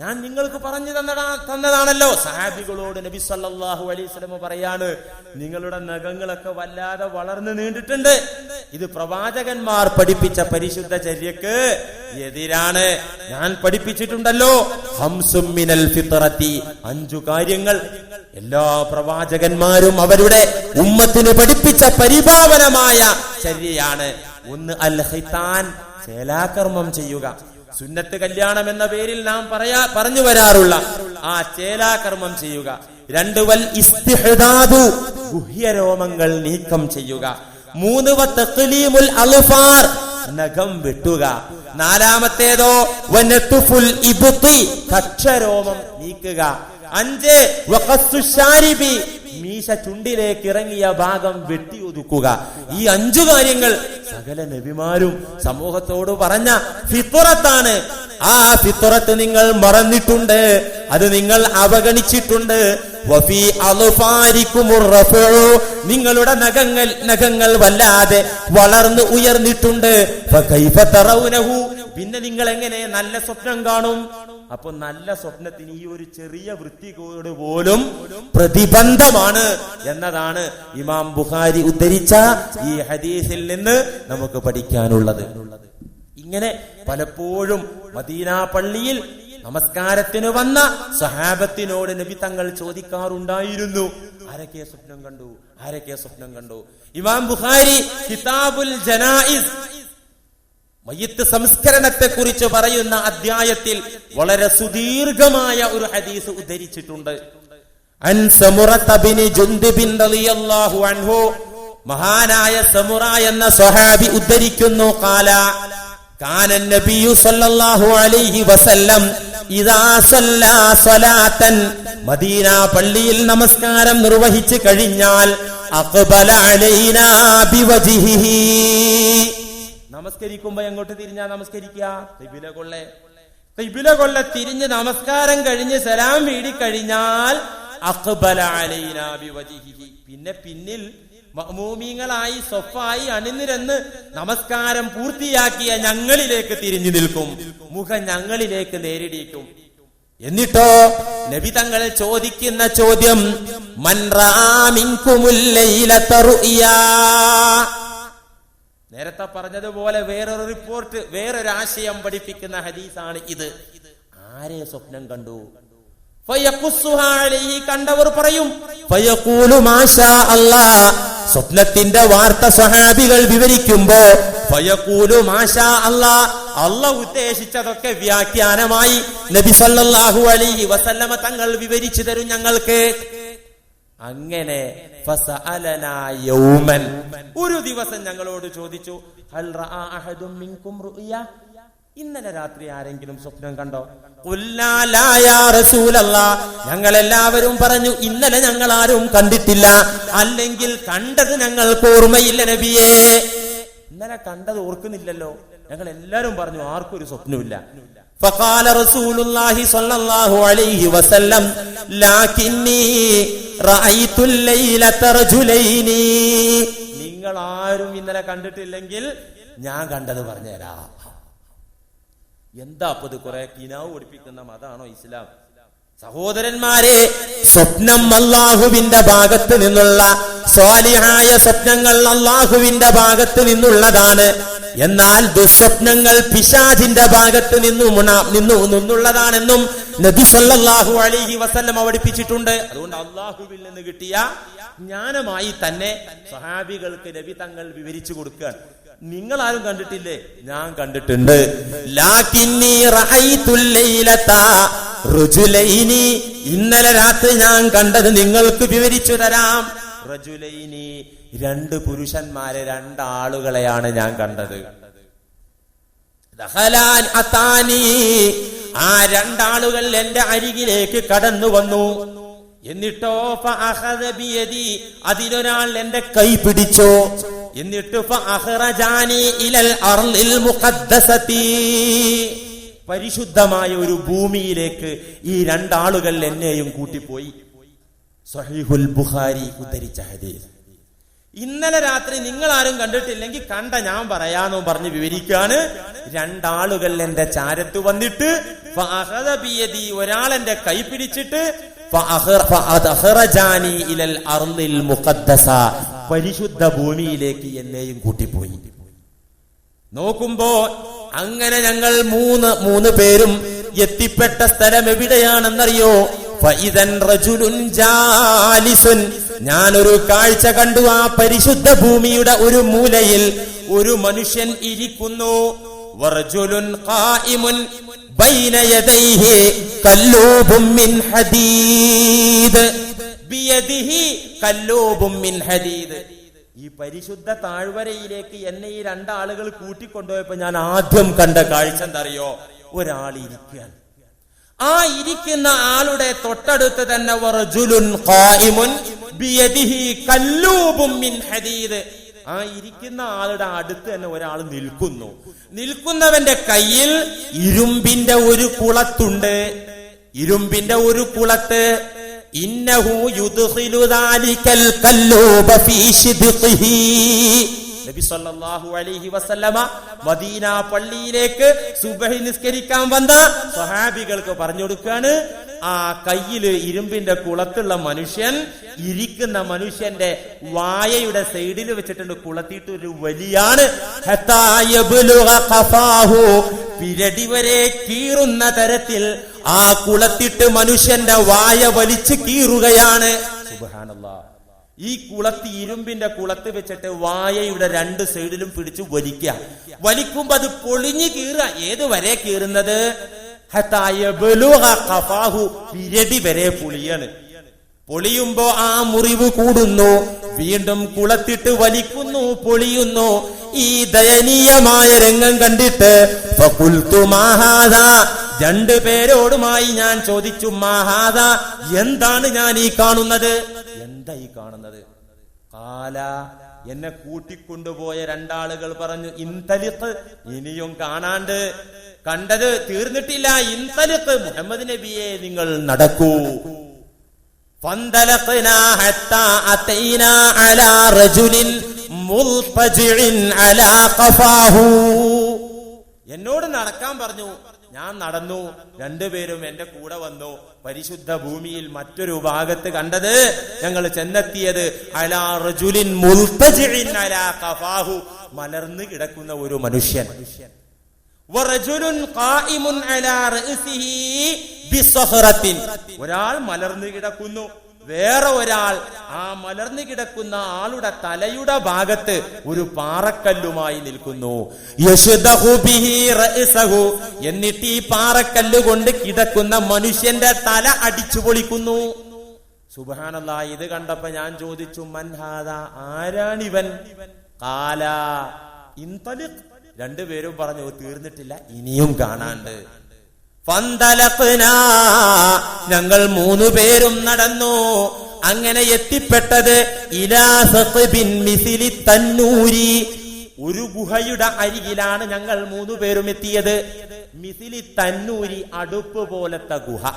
ഞാൻ നിങ്ങൾക്ക് പറഞ്ഞു തന്നടാ തന്നതാണല്ലോ. സഹാബികളോട് നബി സല്ലാഹു അലൈഹി വസല്ലം പറയാണ് നിങ്ങളുടെ നഖങ്ങളൊക്കെ വല്ലാതെ വളർന്നു നീണ്ടിട്ടുണ്ട്. ഇത് പ്രവാചകന്മാർ പഠിപ്പിച്ച പരിശുദ്ധ ചര്യക്ക് എതിരാണ്. ഞാൻ പഠിപ്പിച്ചിട്ടുണ്ടല്ലോ ഹംസുമിനൽ ഫിത്രത്തി അഞ്ചു കാര്യങ്ങൾ. എല്ലാ പ്രവാചകന്മാരും അവരുടെ ഉമ്മത്തിന് പഠിപ്പിച്ച പരിഭാവനമായ ചര്യയാണ്. ഒന്ന് അൽ ഹിത്താൻ ചേലാകർമ്മം ചെയ്യുക. സുന്നത്ത് കല്യാണം എന്ന പേരിൽ നാം പറയാ പറഞ്ഞു വരാറുള്ള ആ ചേലാകർമ്മം ചെയ്യുക. രണ്ട് വൽ ഇസ്തിഹദാദു ഗുഹ്യരോമങ്ങൾ നീക്കം ചെയ്യുക. മൂന്ന് വ തഖ്ലീമുൽ അൽഫാർ നഖം വെട്ടുക. നാലാമത്തേതോ വനത്തുഫുൽ ഇബ്തി കക്ഷരോമം നീക്കുക. അഞ്ച് മീശ ചുണ്ടിലേക്ക് ഇറങ്ങിയ ഭാഗം വെട്ടി ഒതുക്കുക. ഈ അഞ്ചു കാര്യങ്ങൾ സകല നബിമാരും സമൂഹത്തോട് പറഞ്ഞ ഫിത്തുറത്താണ് ആ ഫിത്തറത്ത് നിങ്ങൾ മറന്നിട്ടുണ്ട്. അത് നിങ്ങൾ അവഗണിച്ചിട്ടുണ്ട്. നിങ്ങളുടെ നഖങ്ങൾ നഖങ്ങൾ വല്ലാതെ വളർന്ന് ഉയർന്നിട്ടുണ്ട്. പിന്നെ നിങ്ങൾ എങ്ങനെ നല്ല സ്വപ്നം കാണും? അപ്പൊ നല്ല സ്വപ്നത്തിന് ഈ ഒരു ചെറിയ വൃത്തികോട് പോലും പ്രതിബന്ധമാണ് എന്നതാണ് ഇമാം ബുഖാരി ഉദ്ധരിച്ച ഈ ഹദീസിൽ നിന്ന് നമുക്ക് പഠിക്കാനുള്ളത്. ഇങ്ങനെ പലപ്പോഴും മദീന പള്ളിയിൽ നമസ്കാരത്തിന് വന്ന സഹാബത്തിനോട് നബി തങ്ങൾ ചോദിക്കാറുണ്ടായിരുന്നു. ആരൊക്കെ സ്വപ്നം കണ്ടു? ആരൊക്കെ സ്വപ്നം കണ്ടു? ഇമാം ബുഖാരി കിതാബുൽ ജനായിസ് മയ്യത്ത് സംസ്കരണത്തെ കുറിച്ച് പറയുന്ന അധ്യായത്തിൽ വളരെ സുദീർഘമായ ഒരു ഹദീസ് ഉദ്ധരിച്ചിട്ടുണ്ട്. മഹാനായ സമുറ എന്ന സ്വഹാബി ഉദ്ധരിക്കുന്നു. കാല മദീന പള്ളിയിൽ നമസ്കാരം നിർവഹിച്ചു കഴിഞ്ഞാൽ നമസ്കരിക്കുമ്പോ എങ്ങോട്ട് തിരിഞ്ഞാ നമസ്കരിക്കുക? കിബില കൊള്ളെ. കൊള്ള തിരിഞ്ഞ് നമസ്കാരം കഴിഞ്ഞ് സലാം വീടി കഴിഞ്ഞാൽ അക്ബല. പിന്നെ പിന്നിൽ മഅ്മൂമീങ്ങളായി സ്വഫായി അണിനിരന്ന് നമസ്കാരം പൂർത്തിയാക്കിയ ഞങ്ങളിലേക്ക് തിരിഞ്ഞു നിൽക്കും. മുഖം ഞങ്ങളിലേക്ക് നേരിടിക്കും എന്നിട്ടോ നബി തങ്ങൾ ചോദിക്കുന്ന ചോദ്യം നേരത്തെ പറഞ്ഞതുപോലെ വേറൊരു റിപ്പോർട്ട് വേറൊരു ആശയം പഠിപ്പിക്കുന്ന ഹദീസാണ് ഇത്. ആരെ സ്വപ്നം കണ്ടു? കണ്ടവർ പറയും സ്വപ്നത്തിന്റെ വാർത്ത സഹാബികൾ വിവരിക്കുമ്പോ ഫയഖൂലു മാഷാ അല്ലാ അല്ല ഉദ്ദേശിച്ചതൊക്കെ വ്യാഖ്യാനമായി നബി സല്ലല്ലാഹു അലൈഹി വസല്ലമ തങ്ങൾ വിവരിച്ചു തരും ഞങ്ങൾക്ക്. അങ്ങനെ ഒരു ദിവസം ഞങ്ങളോട് ചോദിച്ചു റഅ അഹദും ഇന്നലെ രാത്രി ആരെങ്കിലും സ്വപ്നം കണ്ടോ ഖുൽനാ ലാ യാ റസൂലല്ലാ ഞങ്ങൾ എല്ലാവരും പറഞ്ഞു ഇന്നലെ ഞങ്ങൾ ആരും കണ്ടിട്ടില്ല അല്ലെങ്കിൽ കണ്ടത് ഞങ്ങൾക്ക് ഓർമ്മയില്ല നബിയേ ഇന്നലെ കണ്ടത് ഓർക്കുന്നില്ലല്ലോ ഞങ്ങൾ എല്ലാരും പറഞ്ഞു ആർക്കും ഒരു സ്വപ്നമില്ല فقال رسول الله صلى الله عليه وسلم لكني رأيت الليلة رجلين നിങ്ങൾ ആരും ഇന്നലെ കണ്ടിട്ടില്ലെങ്കിൽ ഞാൻ കണ്ടത് പറഞ്ഞുതരാം എന്താ അപ്പൊ ഇത് കുറെ കിനാവ് പഠിപ്പിക്കുന്ന മതാണോ ഇസ്ലാം? സഹോദരന്മാരെ സ്വപ്നം അള്ളാഹുവിന്റെ ഭാഗത്ത് നിന്നുള്ള സ്വാലിഹായ സ്വപ്നങ്ങൾ അള്ളാഹുവിന്റെ ഭാഗത്ത് നിന്നുള്ളതാണ്. എന്നാൽ ദുസ്വപ്നങ്ങൾ പിശാജിന്റെ ഭാഗത്ത് നിന്നും നിന്നു നിന്നുള്ളതാണെന്നും നബി സല്ലല്ലാഹു അലൈഹി വസല്ലം അവടിപ്പിച്ചിട്ടുണ്ട് അതുകൊണ്ട് അള്ളാഹുവിൽ നിന്ന് കിട്ടിയ ജ്ഞാനമായി തന്നെ സഹാബികൾക്ക് നബി തങ്ങൾ വിവരിച്ചു കൊടുക്കുകയാണ്. നിങ്ങൾ ആരും കണ്ടിട്ടില്ലേ? ഞാൻ കണ്ടിട്ടുണ്ട്. ഇന്നലെ രാത്രി ഞാൻ കണ്ടത് നിങ്ങൾക്ക് വിവരിച്ചു തരാം. റജുലൈനി രണ്ട് പുരുഷന്മാരെ രണ്ടാളുകളെയാണ് ഞാൻ കണ്ടത്. ആ രണ്ടാളുകൾ എന്റെ അരികിലേക്ക് കടന്നു വന്നു. എന്നിട്ടോ അതിലൊരാൾ എന്റെ കൈ പിടിച്ചു. എന്നിട്ട് പരിശുദ്ധമായ ഒരു ഭൂമിയിലേക്ക് ഈ രണ്ടാളുകൾ എന്നെയും കൂട്ടിപ്പോയി. ബുഖാരി ഉദ്ധരിച്ച ഹദീസ്. ഇന്നലെ രാത്രി നിങ്ങൾ ആരും കണ്ടിട്ടില്ലെങ്കിൽ കണ്ട ഞാൻ പറയാന്ന് പറഞ്ഞ് വിവരിക്കാണ്. രണ്ടാളുകൾ എന്റെ ചാരത്ത് വന്നിട്ട് എന്റെ കൈ പിടിച്ചിട്ട് പരിശുദ്ധ ഭൂമിയിലേക്ക് എന്നെയും കൂട്ടിപ്പോയി. നോക്കുമ്പോ അങ്ങനെ ഞങ്ങൾ മൂന്ന് മൂന്ന് പേരും എത്തിപ്പെട്ട സ്ഥലം എവിടെയാണെന്നറിയോ? ഞാനൊരു കാഴ്ച കണ്ടു ആ പരിശുദ്ധ ഭൂമിയുടെ ഒരു മൂലയിൽ ഒരു മനുഷ്യൻ ഇരിക്കുന്നു. വറജുലുൻ قائم بين يديه കല്ലൂബും من حديد. بيده കല്ലൂബും من حديد. ഈ പരിശുദ്ധ താഴ്വരയിലേക്ക് എന്നെ ഈ രണ്ടാളുകൾ കൂട്ടിക്കൊണ്ടുപോയപ്പോ ഞാൻ ആദ്യം കണ്ട കാഴ്ച എന്തറിയോ? ഒരാൾ ഇരിക്കുകയാണ്. ആ ഇരിക്കുന്ന ആളുടെ തൊട്ടടുത്ത് തന്നെ ആ ഇരിക്കുന്ന ആളുടെ അടുത്ത് തന്നെ ഒരാൾ നിൽക്കുന്നു. നിൽക്കുന്നവന്റെ കയ്യിൽ ഇരുമ്പിന്റെ ഒരു കുളത്തുണ്ട്. ഇരുമ്പിന്റെ ഒരു കുളത്ത് മദീന പള്ളിയിലേക്ക് സുബഹി നിസ്കരിക്കാൻ വന്ന സ്വഹാബികൾക്ക് പറഞ്ഞു കൊടുക്കാണ് ആ കയ്യിൽ ഇരുമ്പിന്റെ കുളത്തുള്ള മനുഷ്യൻ ഇരിക്കുന്ന മനുഷ്യന്റെ വായയുടെ സൈഡിൽ വെച്ചിട്ടുണ്ട്. കുളത്തിയിട്ട് ഒരു വലിയാണ് പിരടി വരെ കീറുന്ന തരത്തിൽ ആ കുളത്തിട്ട് മനുഷ്യന്റെ വായ വലിച്ചു കീറുകയാണ്. ഈ കുളത്ത് ഇരുമ്പിന്റെ കുളത്ത് വെച്ചിട്ട് വായയുടെ രണ്ട് സൈഡിലും പിടിച്ച് വലിക്കുക. വലിക്കുമ്പോ അത് പൊളിഞ്ഞു കീറുക. ഏത് വരെ കീറുന്നത്? പിരടി വരെ പുളിയാണ്. പൊളിയുമ്പോ ആ മുറിവ് കൂടുന്നു വീണ്ടും കുളത്തിട്ട് വലിക്കുന്നു പൊളിയുന്നു. ഈ ദയനീയമായ രംഗം കണ്ടിട്ട് രണ്ടു പേരോടുമായി ഞാൻ ചോദിച്ചു മഹാദ എന്താണ് ഞാൻ ഈ കാണുന്നത്? എന്താ ഈ കാണുന്നത്? കാല എന്നെ കൂട്ടിക്കൊണ്ടുപോയ രണ്ടാളുകൾ പറഞ്ഞു ഇന്തലിത്ത് ഇനിയും കാണാണ്ട്. കണ്ടത് തീർന്നിട്ടില്ല ഇന്തലിത്ത് മുഹമ്മദ് നബിയെ നിങ്ങൾ നടക്കൂ. എന്നോട് നടക്കാൻ പറഞ്ഞു ഞാൻ നടന്നു. രണ്ടുപേരും എന്റെ കൂടെ വന്നു. പരിശുദ്ധ ഭൂമിയിൽ മറ്റൊരു ഭാഗത്ത് കണ്ടത് ഞങ്ങൾ ചെന്നെത്തിയത് മലർന്നു കിടക്കുന്ന ഒരു മനുഷ്യൻ. ഒരാൾ മലർന്നു കിടക്കുന്നു. വേറെ ഒരാൾ ആ മലർന്നു കിടക്കുന്ന ആളുടെ തലയുടെ ഭാഗത്ത് ഒരു പാറക്കല്ലുമായി നിൽക്കുന്നു. എന്നിട്ട് ഈ പാറക്കല്ല് കൊണ്ട് കിടക്കുന്ന മനുഷ്യന്റെ തല അടിച്ചു പൊളിക്കുന്നു. സുബാനല്ല ഇത് കണ്ടപ്പോ ഞാൻ ചോദിച്ചു മൻഹാദ ആരാണിവൻ? കാല ഇന്തലി രണ്ടുപേരും പറഞ്ഞു തീർന്നിട്ടില്ല ഇനിയും കാണാണ്ട് ഫന്തലഖ്നാ. ഞങ്ങൾ മൂന്നു പേരും നടന്നു. അങ്ങനെ എത്തിപ്പെട്ടത് ഇലാ സഖ്ബിൻ മിസിലി തന്നൂരി. ഒരു ഗുഹയുടെ അരികിലാണ് ഞങ്ങൾ മൂന്നു പേരും എത്തിയത്. മിസിലി തന്നൂരി അടുപ്പ് പോലത്തെ ഗുഹ.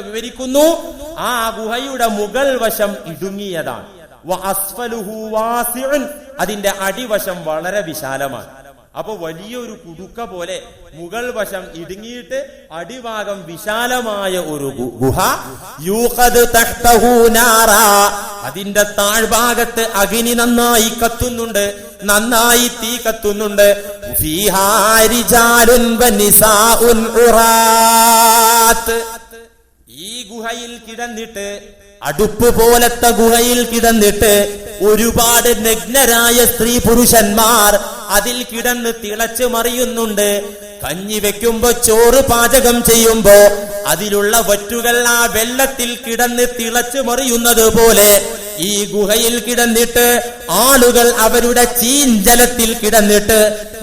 വിവരിക്കുന്നു ആ ഗുഹയുടെ മുകൾ വശം ഇടുങ്ങിയതാണ്. അതിന്റെ അടിവശം വളരെ വിശാലമാണ്. അപ്പൊ വലിയൊരു കുടുക്ക പോലെ മുകൾ വശം ഇടുങ്ങിയിട്ട് അടിഭാഗം വിശാലമായ ഒരു ഗുഹ. നാറാ. അതിന്റെ താഴ്ഭാഗത്ത് അഗ്നി നന്നായി കത്തുന്നുണ്ട്. നന്നായി തീ കത്തുന്നുണ്ട്. ഈ ഗുഹയിൽ കിടന്നിട്ട് അടുപ്പ് പോലത്തെ ഗുഹയിൽ കിടന്നിട്ട് ഒരുപാട് നഗ്നരായ സ്ത്രീ പുരുഷന്മാർ അതിൽ കിടന്ന് തിളച്ചു മറിയുന്നുണ്ട്. കഞ്ഞി വെക്കുമ്പോ ചോറ് പാചകം ചെയ്യുമ്പോ അതിലുള്ള വറ്റുകൾ ആ വെള്ളത്തിൽ കിടന്ന് തിളച്ചു മറിയുന്നത് പോലെ ഈ ഗുഹയിൽ കിടന്നിട്ട് ആളുകൾ അവരുടെ ചീഞ്ചലത്തിൽ കിടന്നിട്ട്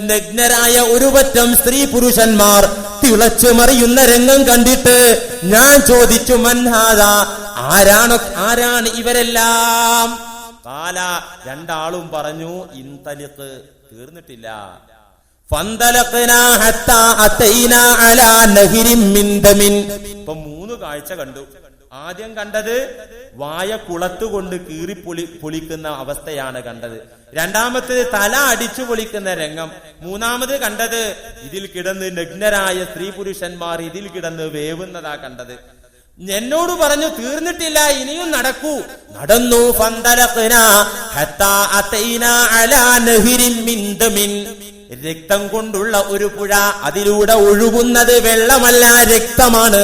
നഗ്നരായ ഒരു പറ്റം സ്ത്രീ പുരുഷന്മാർ തിളച്ചു മറിയുന്ന രംഗം കണ്ടിട്ട് ഞാൻ ചോദിച്ചു മൻഹാദ ആരാണ് ആരാണ് ഇവരെല്ലാം? കാല രണ്ടാളും പറഞ്ഞു ഇന്തലിക്ക് തീർന്നിട്ടില്ല. ഇപ്പൊ മൂന്ന് കാഴ്ച കണ്ടു. ആദ്യം കണ്ടത് വായ കുളത്തുകൊണ്ട് കീറി പൊളി പൊളിക്കുന്ന അവസ്ഥയാണ് കണ്ടത്. രണ്ടാമത്തേത് തല അടിച്ചു പൊളിക്കുന്ന രംഗം. മൂന്നാമത് കണ്ടത് ഇതിൽ കിടന്ന് നഗ്നരായ സ്ത്രീ പുരുഷന്മാർ ഇതിൽ കിടന്ന് വേവുന്നതാ കണ്ടത്. എന്നോട് പറഞ്ഞു തീർന്നിട്ടില്ല ഇനിയും നടക്കൂ. നടന്നു രക്തം കൊണ്ടുള്ള ഒരു പുഴ അതിലൂടെ ഒഴുകുന്നത് വെള്ളമല്ല രക്തമാണ്.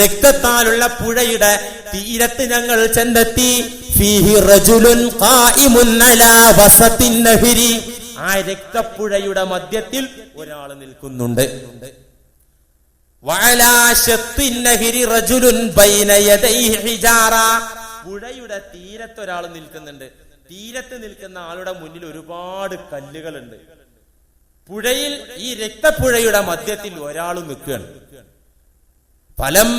രക്തത്താലുള്ള പുഴയുടെ തീരത്ത് ഞങ്ങൾ ചെന്നെത്തി. ആ രക്തപ്പുഴയുടെ മധ്യത്തിൽ ഒരാൾ നിൽക്കുന്നുണ്ട്. പുഴയുടെ തീരത്ത് ഒരാൾ നിൽക്കുന്നുണ്ട്. തീരത്ത് നിൽക്കുന്ന ആളുടെ മുന്നിൽ ഒരുപാട് കല്ലുകളുണ്ട്. പുഴയിൽ ഈ രക്തപ്പുഴയുടെ മധ്യത്തിൽ ഒരാൾ നിൽക്കുകയാണ്. ഫലം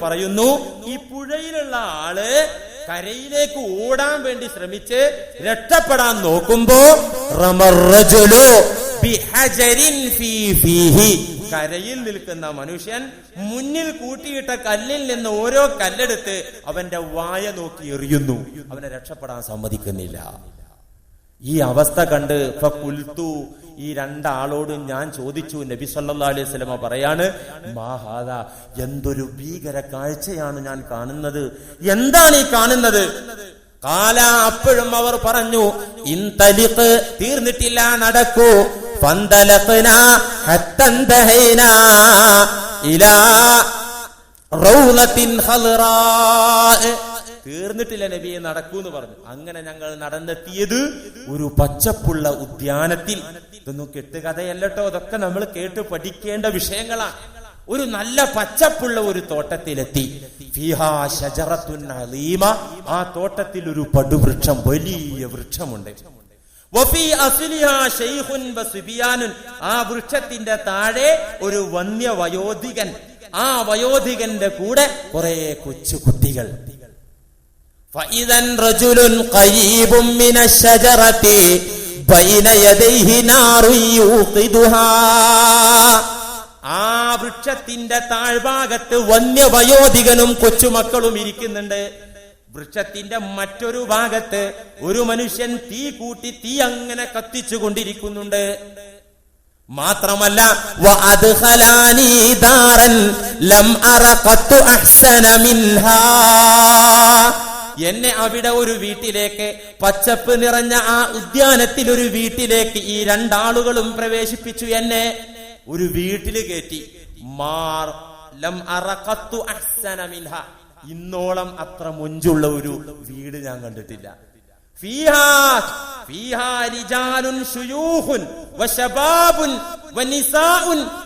പറയുന്നു ഈ പുഴയിലുള്ള ആൾ കരയിലേക്ക് ഓടാൻ വേണ്ടി ശ്രമിച്ച് രക്ഷപ്പെടാൻ നോക്കുമ്പോ കരയിൽ നിൽക്കുന്ന മനുഷ്യൻ മുന്നിൽ കൂട്ടിയിട്ട കല്ലിൽ നിന്ന് ഓരോ കല്ലെടുത്ത് അവന്റെ വായ നോക്കി എറിയുന്നു. അവനെ രക്ഷപ്പെടാൻ സമ്മതിക്കുന്നില്ല. ഈ അവസ്ഥ കണ്ട് ഇപ്പൊ കുൽത്തു ഈ രണ്ടാളോടും ഞാൻ ചോദിച്ചു നബി സല്ലാ അലൈഹി സ്വലമ പറയാണ് മാഹാദ എന്തൊരു ഭീകര കാഴ്ചയാണ് ഞാൻ കാണുന്നത്. എന്താണ് ഈ കാണുന്നത്? കാല അപ്പോഴും അവർ പറഞ്ഞു ഇൻതലിഖ് തീർന്നിട്ടില്ല നടക്കൂ. പന്തലത്തിന ഇലാ റൗളത്തിൻ ഖൽറാ. തീർന്നിട്ടില്ല നബിയെ നടക്കൂ എന്ന് പറഞ്ഞു. അങ്ങനെ ഞങ്ങൾ നടന്നെത്തിയത് ഒരു പച്ചപ്പുള്ള ഉദ്യാനത്തിൽ. ഇതൊന്നും കെട്ടുകഥയല്ലട്ടോ അതൊക്കെ നമ്മൾ കേട്ട് പഠിക്കേണ്ട വിഷയങ്ങളാണ്. ഒരു നല്ല പച്ചപ്പുള്ള ഒരു തോട്ടത്തിലെത്തി. ആ തോട്ടത്തിൽ ഒരു പടുവൃക്ഷം വലിയ വൃക്ഷമുണ്ട്. ആ വൃക്ഷത്തിന്റെ താഴെ ഒരു വന്യ വയോധികൻ ആ വയോധികന്റെ കൂടെ കുറെ കൊച്ചു കുട്ടികൾ فإذا رجل قريب من الشجرة بين يديه نار يوقدها ആ വൃക്ഷത്തിന്റെ താഴ്ഭാഗത്ത് വന്യവയോധികനും കൊച്ചുമക്കളും ഇരിക്കുന്നുണ്ട് വൃക്ഷത്തിന്റെ മറ്റൊരു ഭാഗത്ത് ഒരു മനുഷ്യൻ തീ കൂട്ടി തീ അങ്ങനെ കത്തിച്ചു കൊണ്ടിരിക്കുന്നുണ്ട് മാത്രമല്ല വഅദ്ഖലാനി ദാരൻ ലം എന്നെ അവിടെ ഒരു വീട്ടിലേക്ക് പച്ചപ്പ് നിറഞ്ഞ ആ ഉദ്യാനത്തിൽ ഒരു വീട്ടിലേക്ക് ഈ രണ്ടാളുകളും പ്രവേശിപ്പിച്ചു എന്നെ. ഒരു വീട്ടിൽ കയറ്റി ലം ഇന്നോളം അത്ര മുഞ്ചുള്ള ഒരു വീട് ഞാൻ കണ്ടിട്ടില്ല. ഫീഹാ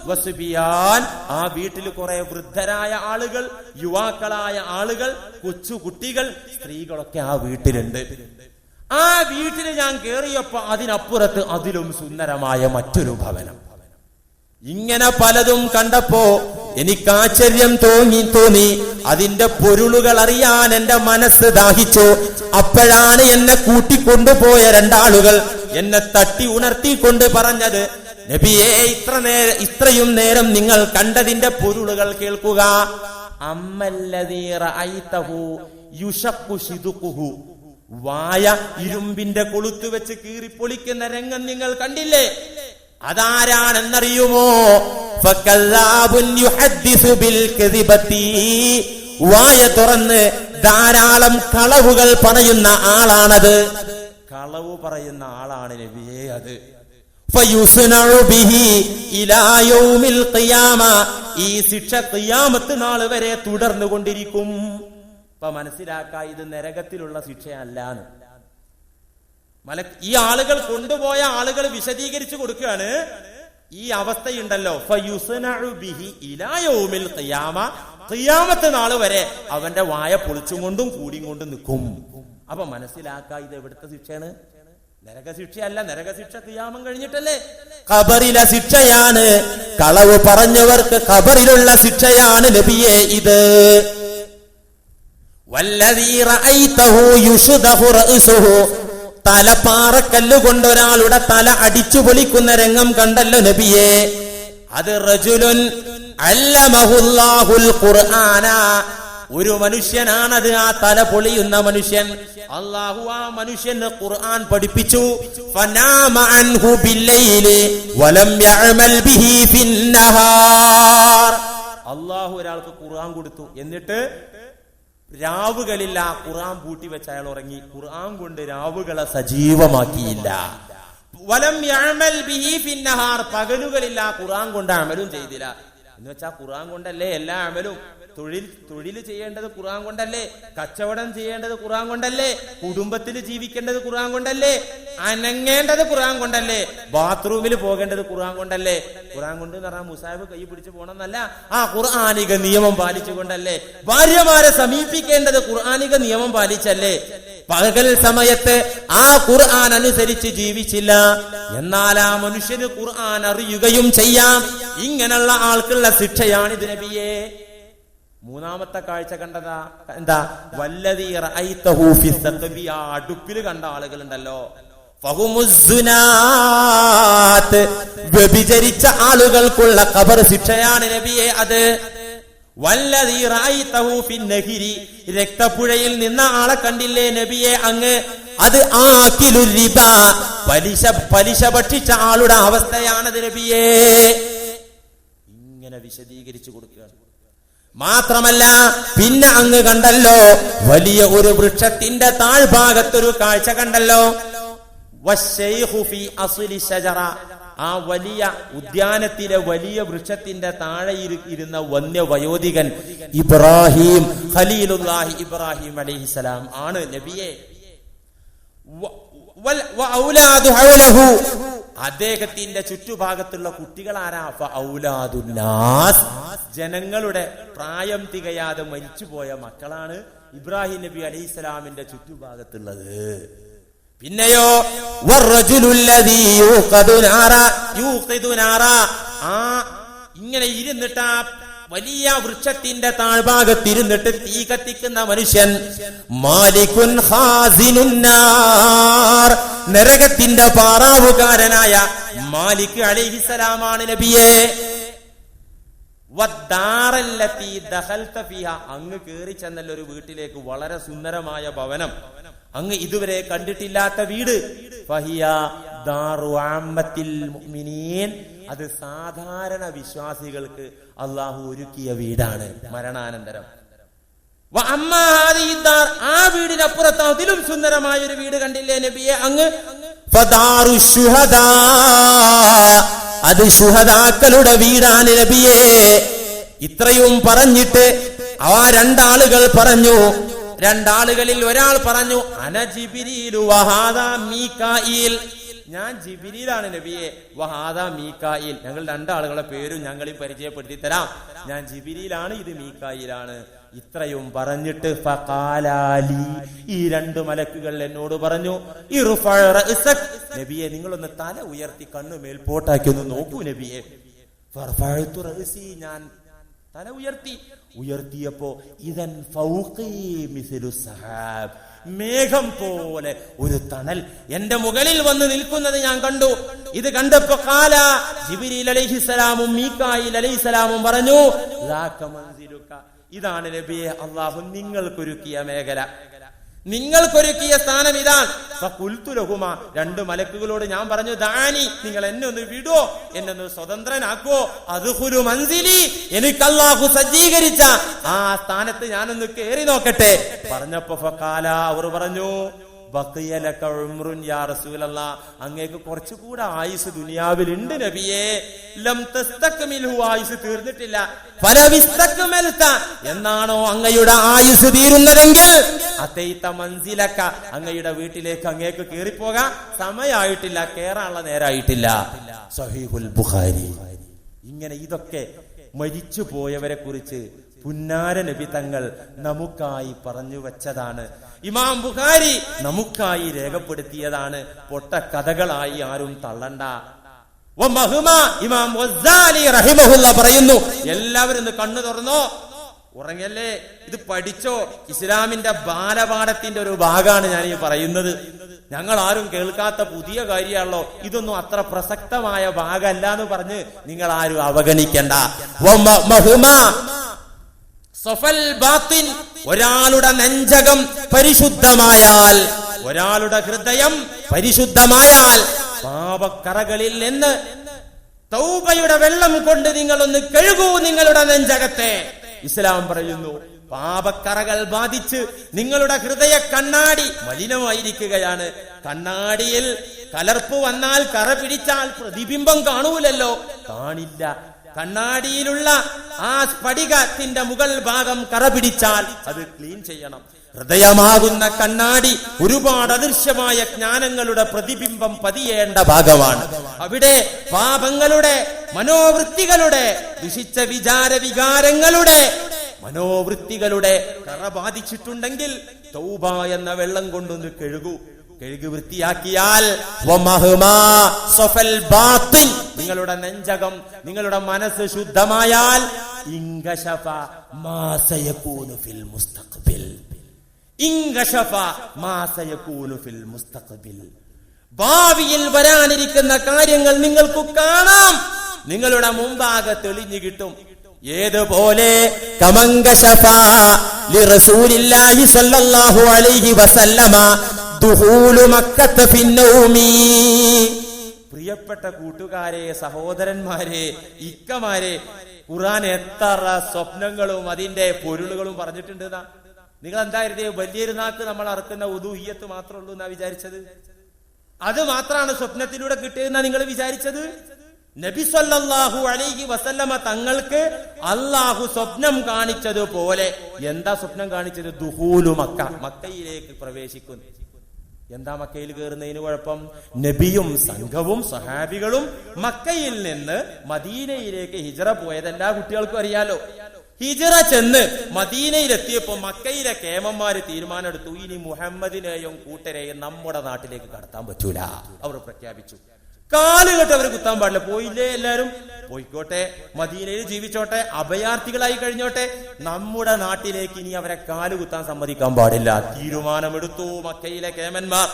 വസുബിയാൻ ആ വീട്ടിൽ കുറെ വൃദ്ധരായ ആളുകൾ യുവാക്കളായ ആളുകൾ കൊച്ചുകുട്ടികൾ സ്ത്രീകളൊക്കെ ആ വീട്ടിലുണ്ട്. ആ വീട്ടിൽ ഞാൻ കേറിയപ്പോ അതിനപ്പുറത്ത് അതിലും സുന്ദരമായ മറ്റൊരു ഭവനം. ഇങ്ങനെ പലതും കണ്ടപ്പോ എനിക്ക് ആശ്ചര്യം തോന്നി തോന്നി. അതിന്റെ പൊരുളുകൾ അറിയാൻ എന്റെ മനസ്സ് ദാഹിച്ചു. അപ്പോഴാണ് എന്നെ കൂട്ടിക്കൊണ്ടുപോയ രണ്ടാളുകൾ എന്നെ തട്ടി ഉണർത്തിക്കൊണ്ട് പറഞ്ഞത് നബിയെ ഇത്ര നേരം ഇത്രയും നേരം നിങ്ങൾ കണ്ടതിന്റെ പൊരുളുകൾ കേൾക്കുക. വായ ഇരുമ്പിന്റെ കൊളുത്തു വെച്ച് കീറിപ്പൊളിക്കുന്ന രംഗം നിങ്ങൾ കണ്ടില്ലേ? അതാരാണെന്നറിയുമോ? വായ തുറന്ന് ധാരാളം കളവുകൾ പറയുന്ന ആളാണത്. കളവ് പറയുന്ന ആളാണ് നബിയേ അത്. ഈ ശിക്ഷ ഖിയാമത്ത് നാൾ വരെ തുടർന്നു കൊണ്ടിരിക്കും ഇപ്പൊ മനസ്സിലാക്ക ഇത് നരകത്തിലുള്ള ശിക്ഷയല്ലാന്ന്. മല ഈ ആളുകൾ കൊണ്ടുപോയ ആളുകൾ വിശദീകരിച്ചു കൊടുക്കുകയാണ്. ഈ അവസ്ഥയുണ്ടല്ലോ. ഖിയാമത്ത് നാൾ വരെ അവന്റെ വായ പൊളിച്ചും കൊണ്ടും കൂടിയും കൊണ്ടും നിൽക്കും. അപ്പൊ മനസ്സിലാക്ക ഇത് എവിടുത്തെ ശിക്ഷയാണ്? നരകശിക്ഷയല്ല നരകശിക്ഷ ഖിയാമം കഴിഞ്ഞിട്ടല്ലേ? കബറിലെ ശിക്ഷയാണ്. കളവ് പറഞ്ഞവർക്ക് കബറിലുള്ള ശിക്ഷയാണ് ലഭിയേ ഇത്. വല്ലദീ തലപ്പാറക്കല്ല് കൊണ്ട് ഒരാളുടെ തല അടിച്ചു പൊളിക്കുന്ന രംഗം കണ്ടല്ലോ നബിയെ. അത് റജുലുൻ ഖുർആന. ഒരു മനുഷ്യനാണത് ആ തല പൊളിയുന്ന മനുഷ്യൻ. അള്ളാഹു ആ മനുഷ്യന് ഖുർആൻ പഠിപ്പിച്ചു. അള്ളാഹു ഒരാൾക്ക് ഖുർആൻ കൊടുത്തു. എന്നിട്ട് രാവുകളിൽ ആ ഖുർആൻ പൂട്ടി വെച്ച് അയാൾ ഉറങ്ങി. ഖുറാൻ കൊണ്ട് രാവുകളെ സജീവമാക്കിയില്ല. വലം യഅമൽ ബിഹി ഫിന്നഹാർ. ഖുർആൻ കൊണ്ട് അമലും ചെയ്തില്ല. എന്ന് വെച്ചാൽ ഖുറാൻ കൊണ്ടല്ലേ എല്ലാ അമലും? തൊഴിൽ തൊഴിൽ ചെയ്യേണ്ടത് ഖുറാൻ കൊണ്ടല്ലേ? കച്ചവടം ചെയ്യേണ്ടത് ഖുറാൻ കൊണ്ടല്ലേ? കുടുംബത്തിൽ ജീവിക്കേണ്ടത് ഖുറാൻ കൊണ്ടല്ലേ? അനങ്ങേണ്ടത് ഖുറാൻ കൊണ്ടല്ലേ? ബാത്റൂമിൽ പോകേണ്ടത് ഖുറാൻ കൊണ്ടല്ലേ? ഖുറാൻ കൊണ്ട് എന്ന് പറഞ്ഞാൽ മുസാഹിബ് കൈ പിടിച്ച് പോകണമെന്നല്ല ആ ഖുർആാനിക നിയമം പാലിച്ചുകൊണ്ടല്ലേ? ഭാര്യമാരെ സമീപിക്കേണ്ടത് ഖുർആാനിക നിയമം പാലിച്ചല്ലേ? പകൽ സമയത്ത് ആ ഖുർആൻ അനുസരിച്ച് ജീവിച്ചില്ല. എന്നാൽ ആ മനുഷ്യന് ഖുർആൻ അറിയുകയും ചെയ്യാം. ഇങ്ങനെയുള്ള ആൾക്കുള്ള ശിക്ഷയാണ് ഇത് നബിയെ. മൂന്നാമത്തെ കാഴ്ച കണ്ടതാ എന്താ? വല്ലതീ ആ അടുപ്പിൽ കണ്ട ആളുകളുണ്ടല്ലോ. ഫഹുമുസ്സുനാത്ത്. വ്യഭിചരിച്ച ആളുകൾക്കുള്ള കബർ ശിക്ഷയാണ് നബിയെ അത്. വല്ലതീ റഅയ്തഹു ഫി നഹിരി. രക്തപ്പുഴയിൽ നിന്ന ആളെ കണ്ടില്ലേ നബിയെ അങ്ങ്? അത് ആക്കിലു റിബ. പലിശ പലിശ ഭക്ഷിച്ച ആളുടെ അവസ്ഥയാണത് നബിയേ. ഇങ്ങനെ വിശദീകരിച്ചു കൊടുക്കുകയാണ്. മാത്രമല്ല പിന്നെ അങ്ങ് കണ്ടല്ലോ വലിയ ഒരു വൃക്ഷത്തിന്റെ താഴ്ഭാഗത്തൊരു കാഴ്ച കണ്ടല്ലോ. ആ വലിയ ഉദ്യാനത്തിലെ വലിയ വൃക്ഷത്തിന്റെ താഴെ ഇരു- ഇരുന്ന വന്യ വയോധികൻ ഇബ്രാഹിം ഖലീലുല്ലാഹി ഇബ്രാഹിം അലൈഹിസലാം ആണ് നബിയെ ഔലാദു ഹൗലഹു. അദ്ദേഹത്തിന്റെ ചുറ്റുഭാഗത്തുള്ള ആരാ ഫ ജനങ്ങളുടെ പ്രായം തികയാതെ മരിച്ചുപോയ മക്കളാണ് ഇബ്രാഹിം നബി അലൈഹി സ്വലാമിന്റെ ചുറ്റുഭാഗത്തുള്ളത്. പിന്നെയോ ആ ഇങ്ങനെ ഇരുന്നിട്ട് ആ വലിയ വൃക്ഷത്തിന്റെ താഴ്ഭാഗത്തിരുന്നിട്ട് തീ കത്തിക്കുന്ന മനുഷ്യൻ മാലിക്കുൻ ഹാസിനുന്നാർ നരകത്തിന്റെ പാറാവുകാരനായ മാലിക് അലിഹിസലാമാണ് നബിയെ. അങ്ങ് കേറി ചെന്നല്ലോ ഒരു വീട്ടിലേക്ക് വളരെ സുന്ദരമായ ഭവനം അങ്ങ് ഇതുവരെ കണ്ടിട്ടില്ലാത്ത വീട്. അത് സാധാരണ വിശ്വാസികൾക്ക് അള്ളാഹു ഒരുക്കിയ വീടാണ്. മരണാനന്തരം. ആ വീടിനപ്പുറത്ത് അതിലും സുന്ദരമായ ഒരു വീട് കണ്ടില്ലേ നബിയെ? അങ്ങ്. അത് ശുഹദാക്കളുടെ വീടാണ് നബിയെ. ഇത്രയും പറഞ്ഞിട്ട് ആ രണ്ടാളുകൾ പറഞ്ഞു. രണ്ടാളുകളിൽ ഒരാൾ പറഞ്ഞു അനജിബിരി ഞാൻ ജിബിരിയിലാണ് നബിയെ വഹാദ മീക്കായിൽ ഞങ്ങൾ രണ്ടാളുകളെ പേരും ഞങ്ങളിൽ പരിചയപ്പെടുത്തി തരാം ഞാൻ ജിബിരിയിലാണ് ഇത് മീക്കായിലാണ് ഇത്രയും പറഞ്ഞിട്ട് ഫകാലാലി ഈ രണ്ട് മലക്കുകൾ എന്നോട് പറഞ്ഞു. നബിയെ നിങ്ങളൊന്ന് തല ഉയർത്തി കണ്ണു മേൽപോട്ടാക്കി ഒന്ന് നോക്കൂ നബിയെ. ഞാൻ തല ഉയർത്തി. ഉയർത്തിയപ്പോ ഇതൻ സഹാബ്. മേഘം പോലെ ഒരു തണൽ എന്റെ മുകളിൽ വന്ന് നിൽക്കുന്നത് ഞാൻ കണ്ടു. ഇത് കണ്ടപ്പോ കാല ജിബിരിൽ അലൈഹിസലാമും മീക്കായിൽ അലൈഹിസലാമും പറഞ്ഞു. ഇതാണ് നബിയെ അള്ളാഹു നിങ്ങൾക്കൊരുക്കിയ മേഖല. നിങ്ങൾക്കൊരുക്കിയ സ്ഥാനം ഇതാണ് ഫഖുൽതു ലഹുമ രണ്ട് മലക്കുകളോട് ഞാൻ പറഞ്ഞു ദാനി നിങ്ങൾ എന്നെ ഒന്ന് വിടോ എന്നെ ഒന്ന് സ്വതന്ത്രനാക്കോ അത് മൻസിലി എനിക്ക് അല്ലാഹു സജ്ജീകരിച്ച ആ സ്ഥാനത്ത് ഞാനൊന്ന് കയറി നോക്കട്ടെ. പറഞ്ഞപ്പോ ഫഖാല അവർ പറഞ്ഞു യാ അങ്ങേക്ക് കുറച്ചുകൂടെ ആയുസ് ദുനിയാവിലുണ്ട് നബിയേ. ആയുസ് തീർന്നിട്ടില്ല. എന്നാണോ അങ്ങയുടെ ആയുസ് തീരുന്നതെങ്കിൽ? അതൈത മൻസിലക്ക. അങ്ങയുടെ വീട്ടിലേക്ക് അങ്ങേക്ക് കയറിപ്പോകാൻ സമയമായിട്ടില്ല കേറാനുള്ള നേരായിട്ടില്ല. സഹീഹുൽ ബുഖാരി. ഇങ്ങനെ ഇതൊക്കെ മരിച്ചു പോയവരെ കുറിച്ച് പുന്നാര നബി തങ്ങൾ നമുക്കായി പറഞ്ഞു വെച്ചതാണ്. ഇമാം ബുഖാരി നമുക്കായി രേഖപ്പെടുത്തിയതാണ്. പൊട്ട കഥകളായി ആരും തള്ളണ്ട. ഇമാം പറയുന്നു. എല്ലാവരും ഇന്ന് കണ്ണു തുറന്നോ. ഉറങ്ങല്ലേ? ഇത് പഠിച്ചോ? ഇസ്ലാമിന്റെ ബാലപാഠത്തിന്റെ ഒരു ഭാഗമാണ് ഞാൻ ഈ പറയുന്നത്. ഞങ്ങൾ ആരും കേൾക്കാത്ത പുതിയ കാര്യമാണല്ലോ. ഇതൊന്നും അത്ര പ്രസക്തമായ ഭാഗമല്ല എന്ന് പറഞ്ഞ് നിങ്ങൾ ആരും അവഗണിക്കണ്ട സഫൽ ബാത്തിൻ ഒരാളുടെ നെഞ്ചകം പരിശുദ്ധമായാൽ ഒരാളുടെ ഹൃദയം പരിശുദ്ധമായാൽ പാപക്കറകളിൽ നിന്ന് തൗബയുടെ വെള്ളം കൊണ്ട് നിങ്ങളൊന്ന് കഴുകൂ നിങ്ങളുടെ നെഞ്ചകത്തെ. ഇസ്ലാം പറയുന്നു പാപക്കറകൾ ബാധിച്ച് നിങ്ങളുടെ ഹൃദയ കണ്ണാടി മലിനമായിരിക്കുകയാണ്. കണ്ണാടിയിൽ കലർപ്പ് വന്നാൽ കറ പിടിച്ചാൽ പ്രതിബിംബം കാണൂലല്ലോ. കാണില്ല. കണ്ണാടിയിലുള്ള ആ സ്ഫടികത്തിന്റെ മുകൾ ഭാഗം കറ പിടിച്ചാൽ അത് ക്ലീൻ ചെയ്യണം. ഹൃദയമാകുന്ന കണ്ണാടി ഒരുപാട് അദൃശ്യമായ ജ്ഞാനങ്ങളുടെ പ്രതിബിംബം പതിയേണ്ട ഭാഗമാണ്. അവിടെ പാപങ്ങളുടെ മനോവൃത്തികളുടെ ദുഷിച്ച വിചാര വികാരങ്ങളുടെ മനോവൃത്തികളുടെ കറ ബാധിച്ചിട്ടുണ്ടെങ്കിൽ തൗബ എന്ന വെള്ളം കൊണ്ടൊന്ന് കഴുകൂ. കഴുകി വൃത്തിയാക്കിയാൽ നിങ്ങളുടെ നെഞ്ചകം നിങ്ങളുടെ മനസ്സ് ശുദ്ധമായാൽ ഇങ്കശഫ മാ ഫിൽ മുസ്തഖ്ബിൽ. ഭാവിയിൽ വരാനിരിക്കുന്ന കാര്യങ്ങൾ നിങ്ങൾക്ക് കാണാം. നിങ്ങളുടെ മുമ്പാകെ തെളിഞ്ഞു കിട്ടും. ഏതുപോലെ? പ്രിയപ്പെട്ട കൂട്ടുകാരെ സഹോദരന്മാരെ ഇക്കമാരെ ഖുറാൻ എത്ര സ്വപ്നങ്ങളും അതിന്റെ പൊരുളുകളും പറഞ്ഞിട്ടുണ്ട് നിങ്ങൾ എന്താ വലിയൊരു വലിയൊരുനാക്ക് നമ്മൾ അറുക്കുന്ന ഉദൂഹിയത്ത് മാത്രമേ ഉള്ളൂ എന്നാ വിചാരിച്ചത്? അത് മാത്രമാണ് സ്വപ്നത്തിലൂടെ കിട്ടിയെന്നാ നിങ്ങൾ വിചാരിച്ചത്? നബി സല്ലാഹു അലൈഹി വസല്ലമ തങ്ങൾക്ക് അള്ളാഹു സ്വപ്നം കാണിച്ചതുപോലെ എന്താ സ്വപ്നം കാണിച്ചത്? ദുഹൂലു മക്ക. മക്കയിലേക്ക് പ്രവേശിക്കുന്നു എന്താ മക്കയിൽ കയറുന്നതിന് കുഴപ്പം? നബിയും സംഘവും സഹാബികളും മക്കയിൽ നിന്ന് മദീനയിലേക്ക് ഹിജറ പോയത് എല്ലാ കുട്ടികൾക്കും അറിയാലോ. ഹിജറ ചെന്ന് മദീനയിലെത്തിയപ്പോ മക്കയിലെ കേമന്മാര് തീരുമാനമെടുത്തു. ഇനി മുഹമ്മദിനെയും കൂട്ടരെയും നമ്മുടെ നാട്ടിലേക്ക് കടത്താൻ പറ്റൂല. അവർ പ്രഖ്യാപിച്ചു. കാലുകെട്ട് അവർ കുത്താൻ പാടില്ല. പോയില്ലേ എല്ലാരും? പോയിക്കോട്ടെ. മദീനയിൽ ജീവിച്ചോട്ടെ. അഭയാർത്ഥികളായി കഴിഞ്ഞോട്ടെ. നമ്മുടെ നാട്ടിലേക്ക് ഇനി അവരെ കാൽ കുത്താൻ സമ്മതിക്കാൻ പാടില്ല. തീരുമാനമെടുത്തു മക്കയിലെ കേമന്മാർ.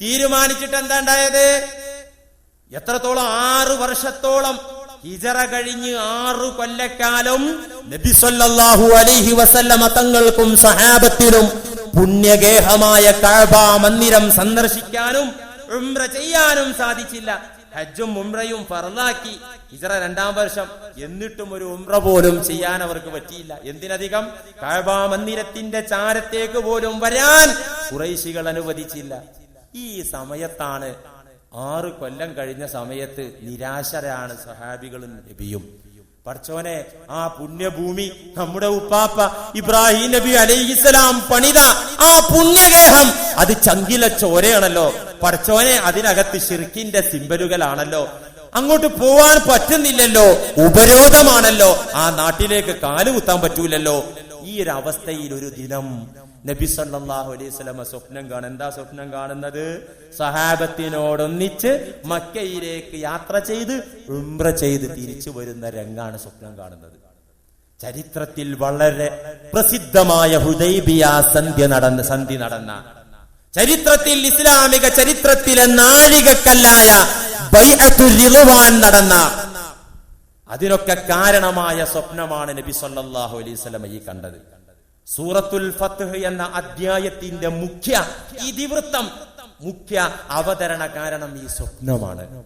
തീരുമാനിച്ചിട്ട് എന്താ ഉണ്ടായത്? എത്രത്തോളം? ആറു വർഷത്തോളം ഹിജറ കഴിഞ്ഞ് ആറു കൊല്ലക്കാലം നബി സല്ലല്ലാഹു അലൈഹി വസല്ലമ തങ്ങൾക്കും സഹാബത്തിനും പുണ്യഗേഹമായ കഅബ മന്ദിരം സന്ദർശിക്കാനും ഉംറ ചെയ്യാനും സാധിച്ചില്ല. ഹജ്ജും ഉംറയും ഫർലാക്കി ഹിജറ രണ്ടാം വർഷം. എന്നിട്ടും ഒരു ഉംറ പോലും ചെയ്യാൻ അവർക്ക് പറ്റിയില്ല. എന്തിനധികം? കഅബ മന്ദിരത്തിന്റെ ചാരത്തേക്ക് പോലും വരാൻ കുറൈശികൾ അനുവദിച്ചില്ല. ഈ സമയത്താണ് ആറ് കൊല്ലം കഴിഞ്ഞ സമയത്ത് നിരാശരാണ് സഹാബികളും നബിയും. പഠിച്ചോനെ ആ പുണ്യഭൂമി നമ്മുടെ ഉപ്പാപ്പ ഇബ്രാഹിം നബി അലൈഹിസ്സലാം പണിത ആ പുണ്യഗേഹം അത് ചങ്കില ചോരയാണല്ലോ. പഠിച്ചോനെ അതിനകത്ത് ഷിർക്കിന്റെ സിമ്പലുകളാണല്ലോ. അങ്ങോട്ട് പോവാൻ പറ്റുന്നില്ലല്ലോ. ഉപരോധമാണല്ലോ. ആ നാട്ടിലേക്ക് കാലുകുത്താൻ പറ്റൂലല്ലോ. ഈ ഒരു അവസ്ഥയിൽ ഒരു ദിനം നബി സല്ലാഹു അലൈഹി സ്വപ്നം കാണും എന്താ സ്വപ്നം കാണുന്നത് സഹാബത്തിനോടൊന്നിച്ച് മക്കയിലേക്ക് യാത്ര ചെയ്ത് ഉംറ ചെയ്ത് തിരിച്ചു വരുന്ന രംഗാണ് സ്വപ്നം കാണുന്നത്. ചരിത്രത്തിൽ വളരെ പ്രസിദ്ധമായ ഹുദൈബിയ സന്ധ്യ നടന്ന സന്ധി നടന്ന. ചരിത്രത്തിൽ ഇസ്ലാമിക ചരിത്രത്തിലെ നാഴികക്കല്ലായ നടന്ന. അതിനൊക്കെ കാരണമായ സ്വപ്നമാണ് നബി സല്ലാഹു അലൈഹി ഈ കണ്ടത്. സൂറത്തുൽ ഫത്ഹ് എന്ന അധ്യായത്തിന്റെ മുഖ്യ ഇതിവൃത്തം മുഖ്യ അവതരണ കാരണം ഈ സ്വപ്നമാണ്.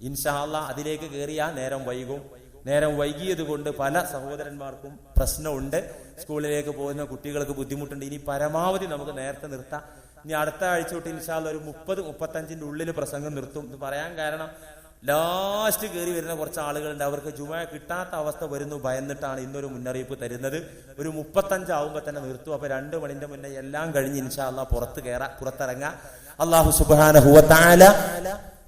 ഇൻഷാല്ല അതിലേക്ക് കയറിയ നേരം വൈകും. നേരം വൈകിയത് കൊണ്ട് പല സഹോദരന്മാർക്കും പ്രശ്നമുണ്ട്. സ്കൂളിലേക്ക് പോകുന്ന കുട്ടികൾക്ക് ബുദ്ധിമുട്ടുണ്ട്. ഇനി പരമാവധി നമുക്ക് നേരത്തെ നിർത്താം. ഇനി അടുത്ത ആഴ്ച തൊട്ട് ഇൻഷാല്ല ഒരു മുപ്പത് മുപ്പത്തഞ്ചിന്റെ ഉള്ളിൽ പ്രസംഗം നിർത്തും. ഇത് പറയാൻ കാരണം ലാസ്റ്റ് കയറി വരുന്ന കുറച്ച് ആളുകളുണ്ട്. അവർക്ക് ജുമ കിട്ടാത്ത അവസ്ഥ വരുന്നു. ഭയന്നിട്ടാണ് ഇന്നൊരു മുന്നറിയിപ്പ് തരുന്നത്. ഒരു മുപ്പത്തഞ്ചാവുമ്പോ തന്നെ നിർത്തും. അപ്പൊ രണ്ട് മണിന്റെ മുന്നേ എല്ലാം കഴിഞ്ഞ് ഇൻഷാല്ല പുറത്ത് കയറാ പുറത്തിറങ്ങാ. അള്ളാഹു സുബാനഹുവത്താല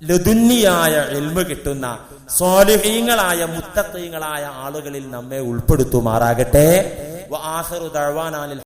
ലതുന്നിയായ എൽമ കിട്ടുന്ന സ്വാലിഹീങ്ങളായ മുത്തക്കീങ്ങളായ ആളുകളിൽ നമ്മെ ഉൾപ്പെടുത്തുമാറാകട്ടെ. വ ദഴവാനാലിൽ